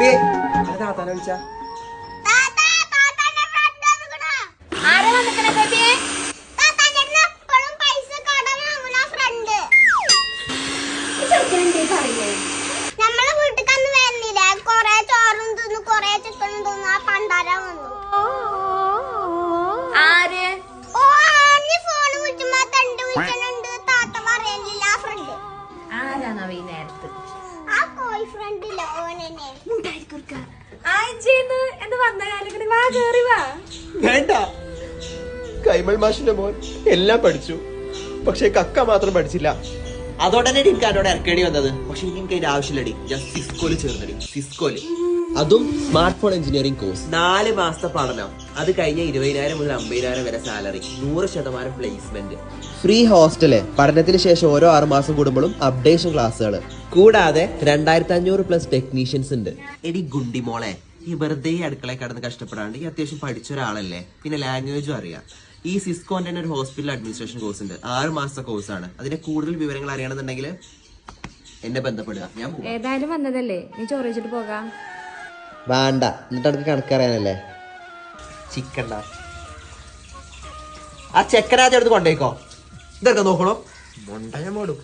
Baby താത്താനെ വിളിച്ചാ. ആരാണോ ഈ നേരത്ത്? ആ ബോയ് ഫ്രണ്ടില്ല ഓനെന്നെ. ആയിച്ചേന്ന് എന്ന് വന്ന വാ കേറി വാ. വേണ്ട. കൈമൾ മാഷിന്റെ മോൻ എല്ലാം പഠിച്ചു. പക്ഷെ കക്ക മാത്രം പഠിച്ചില്ല. അതോടെ തന്നെ എനിക്ക് അതോടെ ഇറക്കേണ്ടി വന്നത്? പക്ഷെ ഇനി എനിക്ക് അതിന്റെ ആവശ്യമില്ലടി. ഞാൻ സിസ്കോൽ ചേർന്നടി. സിസ്കോൽ അതും സ്മാർട്ട് ഫോൺ എഞ്ചിനീയറിംഗ് കോഴ്സ് നാല് മാസത്തെ പഠനം. അത് കഴിഞ്ഞ ഇരുപതിനായിരം മുതൽ അമ്പതിനായിരം വരെ സാലറി നൂറ് ശതമാനം പ്ലേസ്മെന്റ് ഫ്രീ ഹോസ്റ്റൽ പഠനത്തിന് ശേഷം ഓരോ ആറ് മാസം കൂടുമ്പോഴും അപ്ഡേഷൻ ക്ലാസ്സുകൾ കൂടാതെ രണ്ടായിരത്തി അഞ്ഞൂറ് പ്ലസ് ടെക്നീഷ്യൻസ് ഉണ്ട്. എടി ഗുണ്ടി മോളെ. ഈ വെറുതെ ഈ അടുക്കളയിൽ കടന്ന് കഷ്ടപ്പെടാണ്ട് ഈ അത്യാവശ്യം പഠിച്ച ഒരാളല്ലേ? പിന്നെ ലാംഗ്വേജും അറിയാം. ഈ സിസ്കോ തന്നെ ഒരു ഹോസ്പിറ്റൽ അഡ്മിനിസ്ട്രേഷൻ കോഴ്സ് ഉണ്ട്. ആറ് മാസത്തെ കോഴ്സാണ് അതിന്റെ കൂടുതൽ വിവരങ്ങൾ അറിയണമെന്നുണ്ടെങ്കിൽ എന്നെ ബന്ധപ്പെടുക. ഞാൻ. ഏതായാലും വന്നതല്ലേ? നീ ചോറിച്ചിട്ട് പോകാം. വേണ്ട. എന്നിട്ട് എനിക്ക് കണക്കറിയാനല്ലേ ചിക്കണ്ട ആ ചെക്കനാജ് എടുത്ത് കൊണ്ടേക്കോ ഇതൊക്കെ നോക്കണം? മുണ്ടയ ഞാൻ മോടും.